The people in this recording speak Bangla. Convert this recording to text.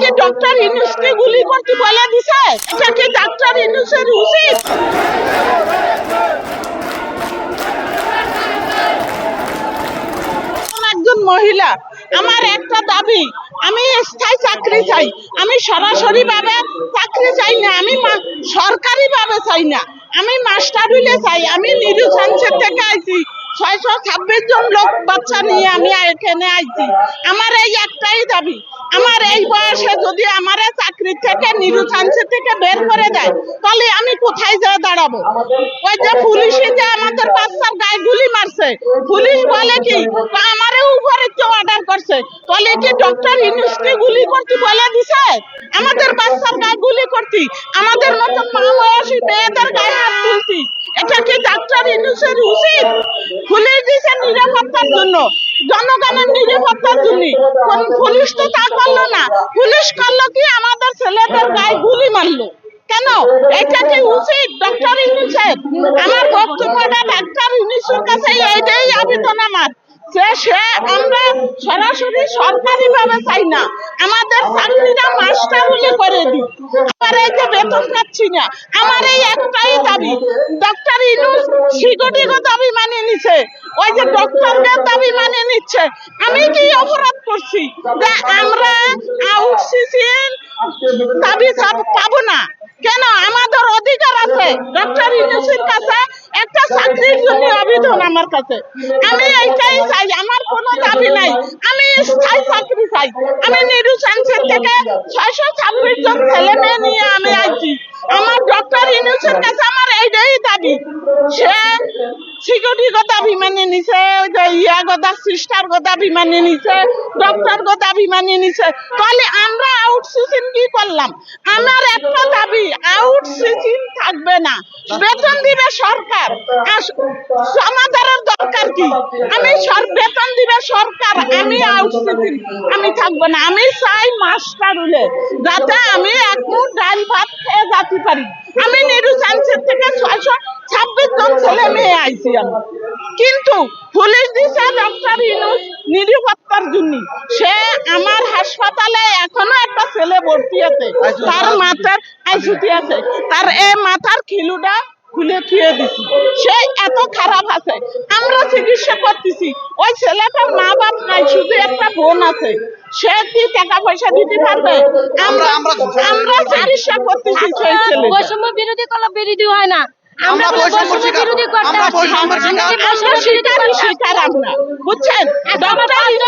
কি ডক্টর ইনুসকে গুলি করতে বলে দিছে? কি ডাক্তার ইনুসের উচিত? একজন মহিলা, আমার একটা দাবি, আমি স্থায়ী চাকরি চাই, আমি সরাসরি ভাবে চাকরি চাই না, আমি সরকারি ভাবে চাই না, আমি মাস্টার হইলে চাই, আমি নিরু সাংসদ থেকে আইছি, ছয়শো ছাব্বিশ জন লোক বাচ্চা নিয়ে আমি এখানে আইছি। আমার এই একটাই দাবি আমার এই বয়সে যদি আমার চাকরি থেকে নিরু সাংসদ থেকে বের করে দেয়, তাহলে আমি কোথায় যা দাঁড়াবো? ওই যে পুলিশে যে আমাদের বাচ্চার গায়ে গুলি মারছে, পুলিশ বলে কি আমারে উপরে কেউ অর্ডার করছে? তাহলে কি, ডক্টর ইনুসকে গুলি করতে বলে দিছে? আমাদের বাচ্চার গায়ে গুলি করতি, আমাদের মতো মা বয়সী মেয়েদের গায়ে হাত তুলতি। এটা ডাক্তার ইনুসের উচিত খুলে দিয়েছে নিরাপত্তার জন্য। জনগণের নিরাপত্তার জন্য। পুলিশ তো তা করল না। পুলিশ করল কি? আমাদের ছেলেদের গায়ে গুলি মারলো। কেন? এটা কি উচিত? ডক্টর ইউনিসেফ আমার বক্তব্যটা ডাক্তার ইউনিসের কাছে এইটাই আবেদন আমার যে সে আমরা সরাসরি সরকারি ভাবে চাই না। আমাদের মাস্টার হলে করে আমার এই যে বেতন পাচ্ছি না, আমার এই একটাই দাবি। ডক্টর ইনুস দাবি নিছে। ওই যে ডক্টরদের দাবি নিচ্ছে। আমি কি অপরাধ করছি? যে আমরা দাবি পাবো না। কেন? আমাদের অধিকার আছে। ডক্টর ইউনুসের কাছে একটা চাকরির জন্য আবেদন আমার কাছে। আমি এইটাই চাই, আমার কোনো দাবি নাই। আমি স্থায়ী চাকরি চাই। আমি নিরু সাংসদ থেকে ছয়শো ছাব্বিশ জন ছেলে মেয়ে নিয়ে আমি আমার ডক্টর ইউনুসের কাছে আমার এইটাই দাবি। সে সিকিউরিটি কথা বিমানে নিছে ইয়া সিস্টার নিছে, ডক্টর নিছে। তাহলে আমরা আউটসোর্সিং কি করলাম? আমার একটা দাবি আউটসোর্সিং থাকবে না। বেতন দিবে সরকার। সমাধানের দরকার কি? আমি বেতন দিবে সরকার, আমি আমি থাকব না। আমি চাই মাস্টার হলে, যাতে আমি এক মুঠ ডাল ভাত খেয়ে যেতে পারি। আমি নেরু সায়েন্সের থেকে ছয়শো ছাব্বিশ জন ছেলে মেয়ে আইছি কিন্তু পুলিশ দিছে ডক্টর ইনুস নিরাপত্তার জন্য। সে আমার হাসপাতালে ভর্তি আছে। তার মাথার আইসিটি আছে। তার এই মাথার খিলুটা খুলে থুয়ে দিছি। সে এত খারাপ আছে। আমরা চিকিৎসা করতেছি। ওই ছেলেটার মা বাপ নাই শুধু একটা বোন আছে। সে কি টাকা পয়সা দিতে পারবে? আমরা আমরা চিকিৎসা করতেছি। সেই ছেলে বৈষম্য বিরোধী কোনো বিরোধী হয় না। আমরা বৈষম্য বিরোধী করতে আমরা শিকার- আমরা আমরা বৈষম্য বিরোধী শিকার করতে আসছি। শিকার আমরা বুঝছেন? ডক্টর বাইরে